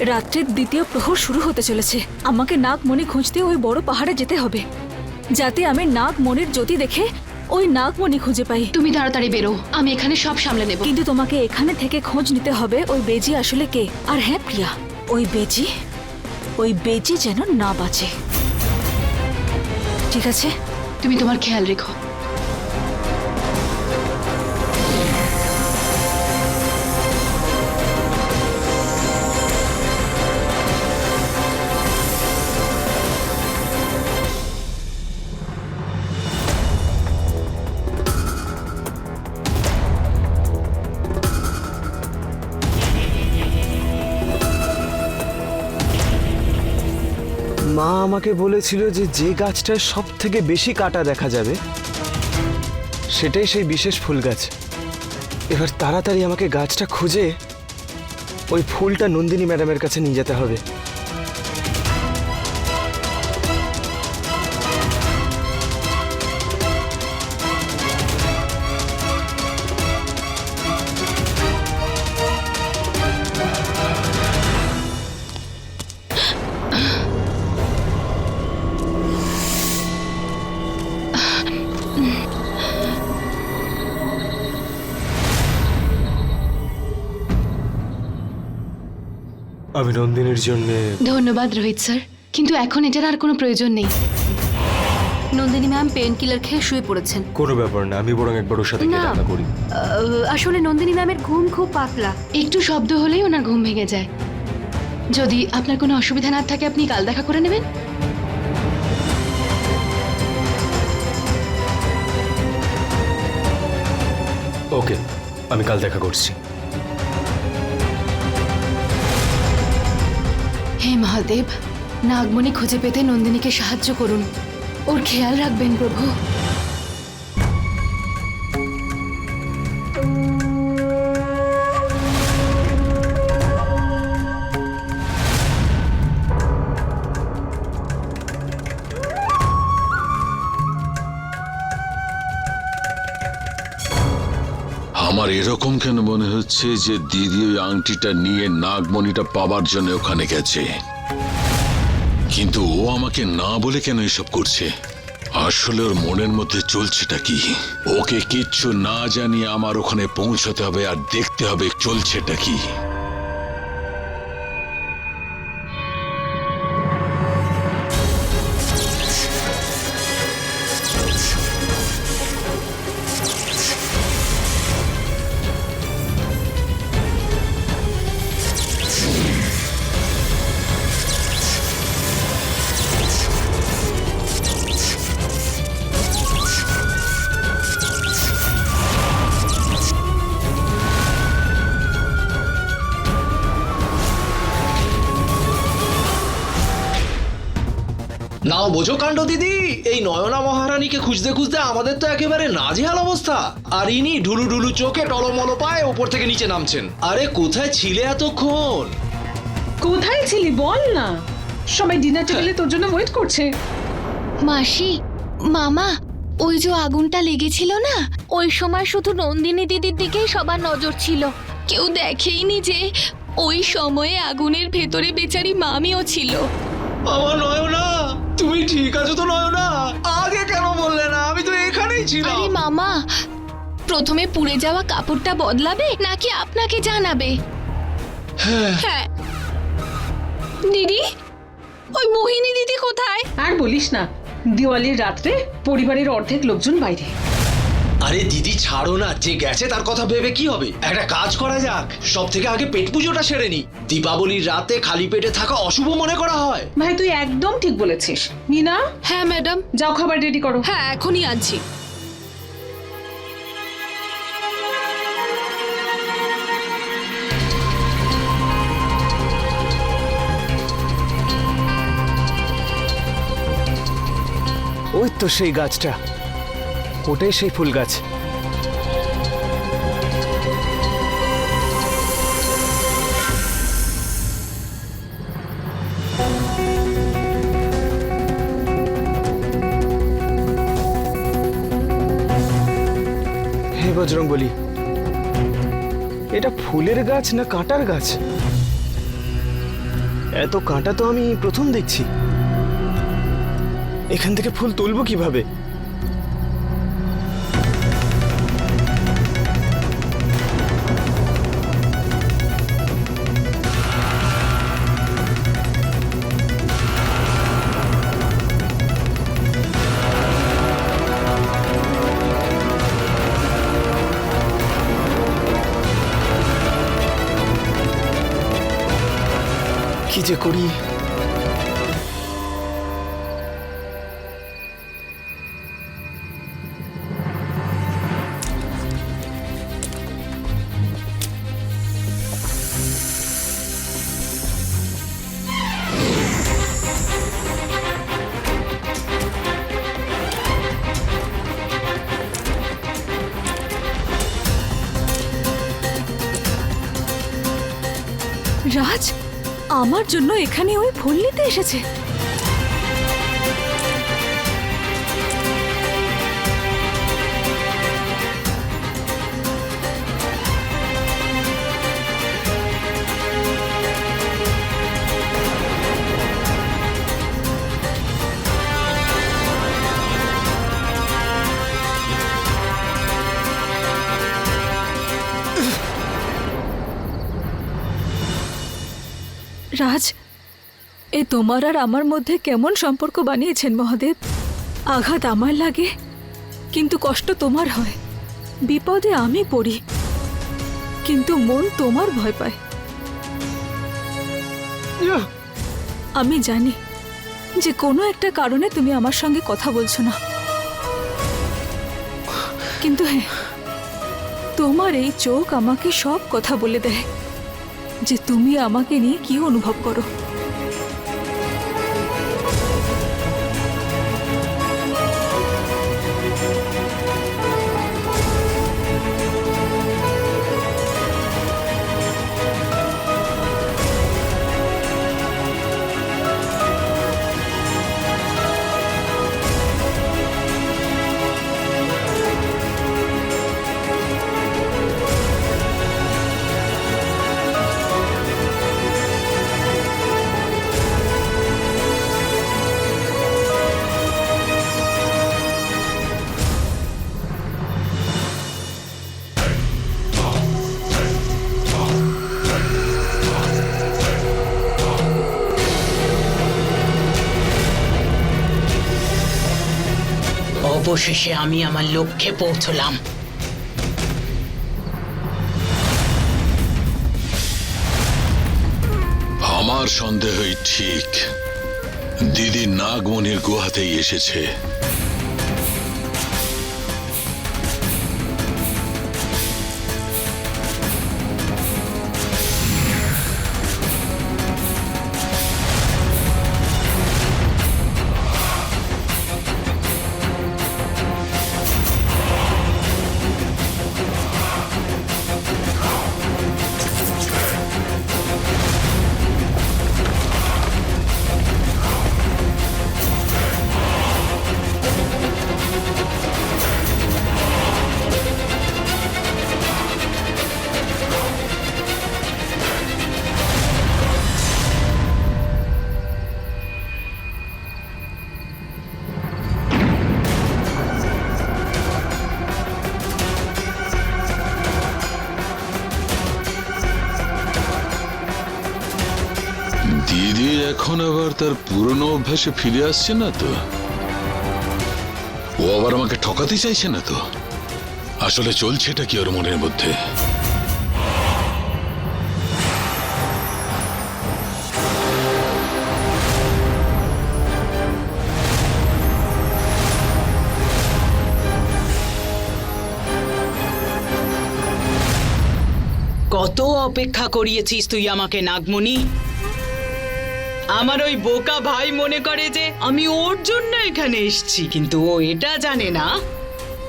রাত্রির দ্বিতীয় প্রহর শুরু হতে চলেছে। আমাকে নাগমণি খুঁজতে ওই বড় পাহাড়ে যেতে হবে। যাতে আমি নাগমণির জ্যোতি দেখে ওই নাগমণি খুঁজে পাই। তুমি তাড়াতাড়ি বেরো আমি এখানে সব সামলে নেব। কিন্তু তোমাকে এখানে থেকে খোঁজ নিতে হবে ওই বেজি আসলে কে? আর হ্যাঁ প্রিয়া ওই বেজি ওই বেজি যেন না বাঁচে। ঠিক আছে? তুমি তোমার খেয়াল রেখো। আমাকে বলেছিল যে যে গাছটায় সব থেকে বেশি কাটা দেখা যাবে, সেটাই সেই বিশেষ ফুল গাছ। এবার তাড়াতাড়ি আমাকে গাছটা খুঁজে ওই ফুলটা নন্দিনী ম্যাডামের কাছে নিয়ে যেতে হবে। আমি নন্দিনীর জন্য। ধন্যবাদ রোহিত স্যার কিন্তু এখন এটার আর কোনো প্রয়োজন নেই। নন্দিনী ম্যাম পেন কিলার খেয়ে শুয়ে পড়েছেন। কোনো ব্যাপার না আমি বরং একবার ওর সাথে গিয়ে না। দেখা করি। আহ, আসলে নন্দিনী ম্যামের ঘুম খুব পাতলা। একটু শব্দ হলেই ওনার ঘুম ভেঙে যায়। যদি আপনার কোনো অসুবিধা না থাকে আপনি কাল দেখা করে নেবেন। ওকে আমি কাল দেখা করছি। মহাদেব নাগমণি খুঁজে পেতে নন্দিনীকে সাহায্য করুন। ওর খেয়াল রাখবেন প্রভু। হচ্ছে যে দিদি ওই আংটিটা নিয়ে নাগমণিটা পাবার জন্য ওখানে গেছে। কিন্তু ও আমাকে না বলে কেন এসব করছে? আসলে ওর মনের মধ্যে চলছেটা কি? ওকে কিচ্ছু না জানিয়ে আমার ওখানে পৌঁছতে হবে আর দেখতে হবে চলছেটা কি? নাও বোঝো কাণ্ড দিদি। এই নয়না মহারানীকে খুঁজতে খুঁজতে আমাদের তো একেবারে নাজেহাল অবস্থা। আর ইনি ঢুলু ঢুলু চোখে টলমলো পায়ে ওপর থেকে নিচে নামছেন। আরে কোথায় ছিলে এতক্ষণ? কোথায় ছিলি? বল না। সবাই ডিনার টেবিলে তোর জন্য ওয়েট করছে। মাসি মামা ওই যে আগুনটা লেগেছিল না? ওই সময় শুধু নন্দিনী দিদির দিকেই সবার নজর ছিল। কেউ দেখেইনি যে ওই সময়ে আগুনের ভেতরে বেচারি মামিও ছিল। আমার নয়না। তুমি ঠিক আছো তো নয়না? আগে কেন বললে না? আমি তো এখানেই ছিলাম। আরে মামা প্রথমে পুড়ে যাওয়া কাপড়টা বদলাবে নাকি আপনাকে জানাবে? হ্যাঁ। দিদি ওই মোহিনী দিদি কোথায়? আর বলিস না দিওয়ালির রাত্রে পরিবারের অর্ধেক লোকজন বাইরে। আরে দিদি ছাড়ো না যে গেছে তার কথা ভেবে কি হবে? একটা কাজ করা যাক সব থেকে আগে পেট পুজোটা সেরে নি। দীপাবলির রাতে খালি পেটে থাকা অশুভ মনে করা হয়। ভাই তুই একদম ঠিক বলেছিস। মিনা? হ্যাঁ ম্যাডাম। যাও খাবার রেডি করো। হ্যাঁ এখনই আনছি। ওই তো সেই গাছটা। ওটাই সেই ফুল গাছ। বজরং বলি এটা ফুলের গাছ না কাঁটার গাছ? এত কাঁটা তো আমি প্রথম দেখছি। এখান থেকে ফুল তুলবো কীভাবে? যে করি রাজ আমার জন্য এখানে ওই ফুল নিতে এসেছে। তোমার আর আমার মধ্যে কেমন সম্পর্ক বানিয়েছেন মহাদেব? আঘাত আমার লাগে কিন্তু কষ্ট তোমার হয়। বিপদে আমি পড়ি কিন্তু মন তোমার ভয় পায়! আমি জানি যে কোনো একটা কারণে তুমি আমার সঙ্গে কথা বলছো না। কিন্তু হ্যাঁ তোমার এই চোখ আমাকে সব কথা বলে দেয় যে তুমি আমাকে নিয়ে কি অনুভব করো? অবশেষে আমি আমার লক্ষ্যে পৌঁছলাম। আমার সন্দেহই ঠিক। দিদি নাগমণির গুহাতেই এসেছে। অভ্যাসে ফিরে আসছে না তো? ও আবার আমাকে ঠকাতে চাইছে না তো? আসলে চলছেটা কি ওর মনের মধ্যে? কত অপেক্ষা করিয়েছিস তুই আমাকে, নাগমণি? আমার ওই বোকা ভাই মনে করে যে আমি ওর জন্য এখানে এসেছি, কিন্তু ও এটা জানে না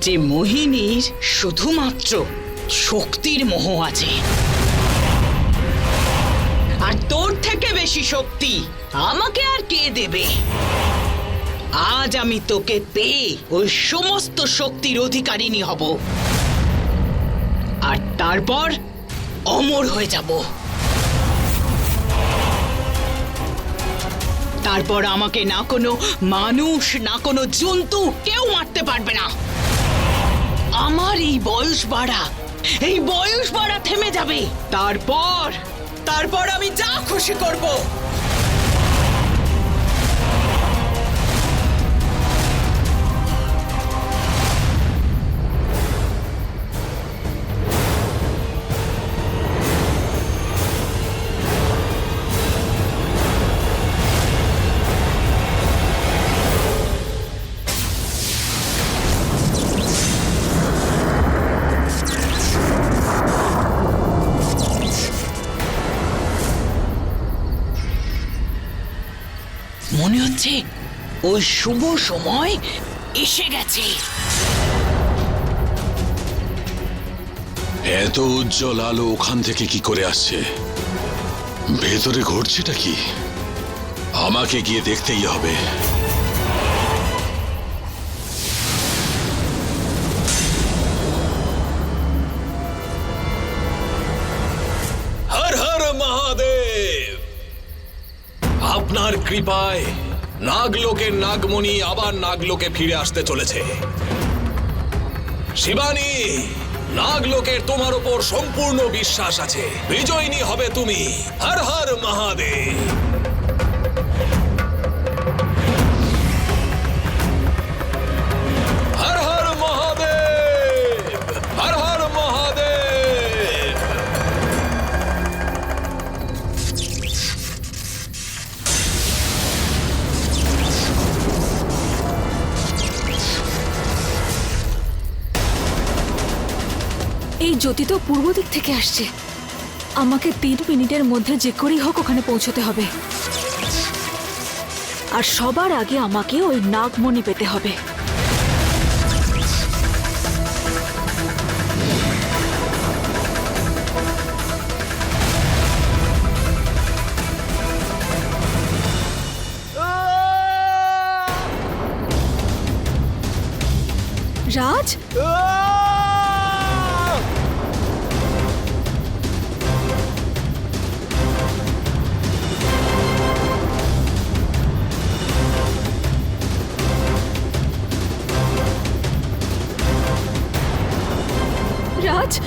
যে মোহিনীর শুধুমাত্র শক্তির মোহ আছে। আর তোর থেকে বেশি শক্তি আমাকে আর কে দেবে? আজ আমি তোকে পেয়ে ওই সমস্ত শক্তির অধিকারিণী হব। আর তারপর অমর হয়ে যাব। তারপর আমাকে না কোনো মানুষ, না কোনো জন্তু কেউ মারতে পারবে না। আমার এই বয়স বাড়া, এই বয়স বাড়া থেমে যাবে। তারপর তারপর আমি যা খুশি করব। হচ্ছে ওই শুভ সময় এসে গেছে। এত উজ্জ্বল আলো ওখান থেকে কি করে আসছে? ভেতরে ঘটছেটা কি? আমাকে গিয়ে দেখতেই হবে। হর হর মহাদেব! আপনার কৃপায় নাগলোকের নাগমণি আবার নাগলোকে ফিরে আসতে চলেছে। শিবানী, নাগলোকের তোমার উপর সম্পূর্ণ বিশ্বাস আছে। বিজয়িনী হবে তুমি। হর হর মহাদেব। জ্যোতি তো পূর্ব দিক থেকে আসছে। আমাকে তিন মিনিটের মধ্যে যে করেই হোক ওখানে পৌঁছতে হবে। আর সবার আগে আমাকে ওই নাগমণি পেতে হবে।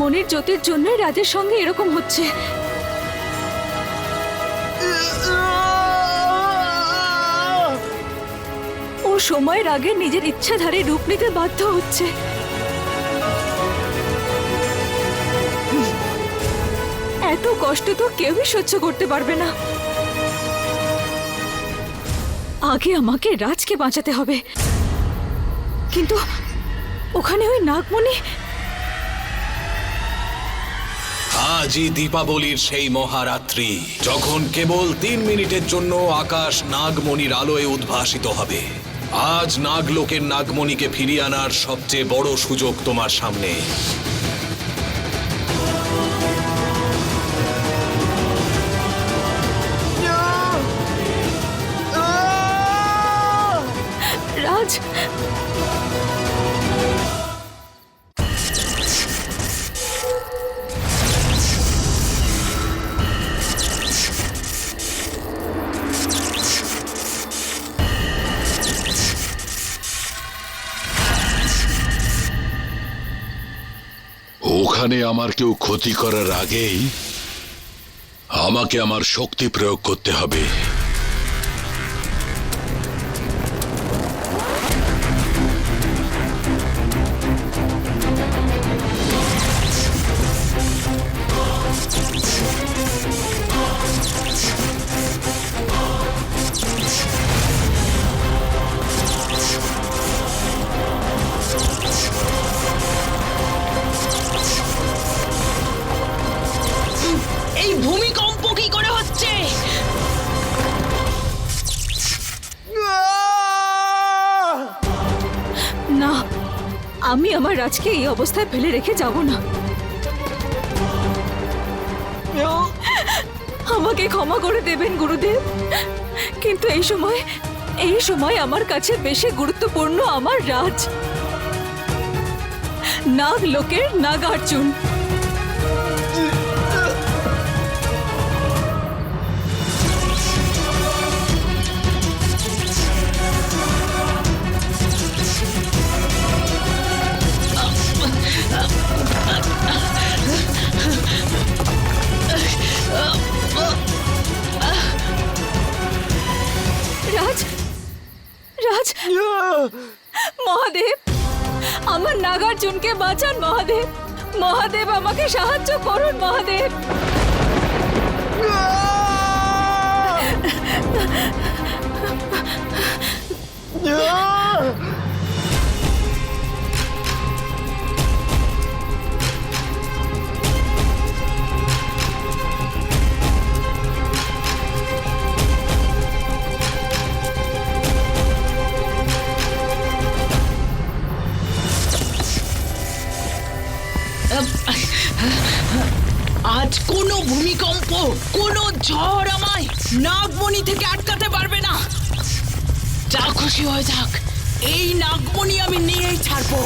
মনের জ্যোতির জন্যই রাজের সঙ্গে এরকম হচ্ছে। ও সময়ের আগে নিজের ইচ্ছাধারে রূপ নিতে বাধ্য হচ্ছে। এত কষ্ট তো কেউই সহ্য করতে পারবে না। আগে আমাকে রাজকে বাঁচাতে হবে। কিন্তু ওখানে ওই নাগমণি আজই দীপাবলির সেই মহারাত্রি, যখন কেবল তিন মিনিটের জন্য আকাশ নাগমণির আলোয় উদ্ভাসিত হবে। আজ নাগলোকের নাগমণিকে ফিরিয়ে আনার সবচেয়ে বড় সুযোগ তোমার সামনে। আমার কেউ ক্ষতি করার আগেই আমাকে আমার শক্তি প্রয়োগ করতে হবে। রাজকে এই অবস্থায় ফেলে রেখে যাব না। আমাকে ক্ষমা করে দেবেন, গুরুদেব। কিন্তু এই সময় এই সময় আমার কাছে বেশি গুরুত্বপূর্ণ আমার রাজ। নাগ লোকের নাগার্জুন। রাজ রাজ। মহাদেব আমার নাগার্জুনকে বাঁচান মহাদেব। মহাদেব আমাকে সাহায্য করুন মহাদেব। খুশি হয়ে যাক। এই নাগমণি আমি নিয়েই ছাড়বো।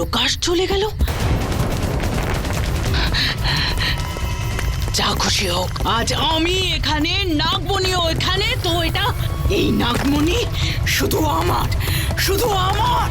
প্রকাশ চলে গেল? যা খুশি হোক, আজ আমি এখানে নাগমণিও এখানে, তো এটা এই নাগমণি শুধু আমার শুধু আমার।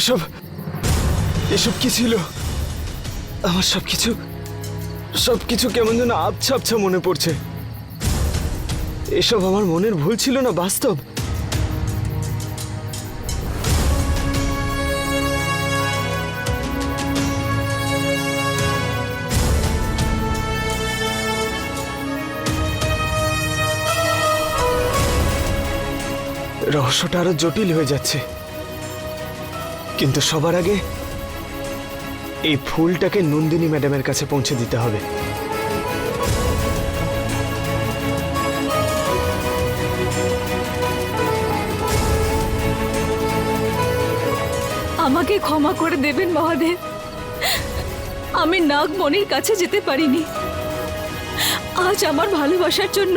এসব এসব কি ছিল? আমার সব কিছু সব কিছু কেমন যেন আবছা আবছা মনে পড়ছে। এসব আমার মনের ভুল ছিল না বাস্তব? রহস্যটা আরও জটিল হয়ে যাচ্ছে। কিন্তু সবার আগে এই ফুলটাকে নন্দিনী ম্যাডামের কাছে পৌঁছে দিতে হবে। আমাকে ক্ষমা করে দেবেন, মহাদেব। আমি নাগমণির কাছে যেতে পারিনি। আজ আমার ভালোবাসার জন্য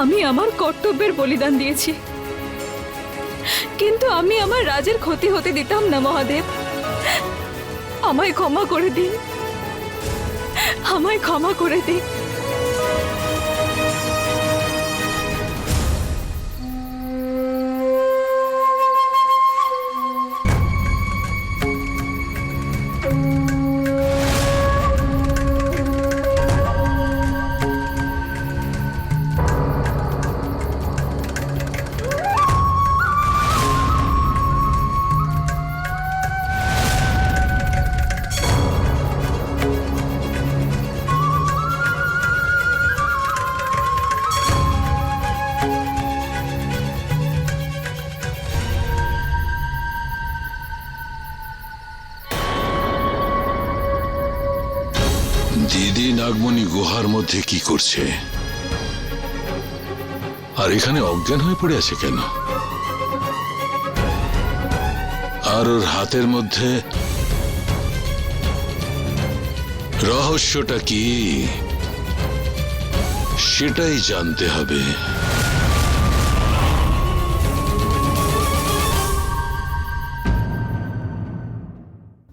আমি আমার কর্তব্যের বলিদান দিয়েছি। কিন্তু আমি আমার রাজের ক্ষতি হতে দিতাম না, মহাদেব। আমায় ক্ষমা করে দিন। আমায় ক্ষমা করে দিন। মধ্যে কি করছে? আর এখানে অজ্ঞান হয়ে পড়ে আছে কেন? আর ওর হাতের মধ্যে রহস্যটা কি? সেটাই জানতে হবে।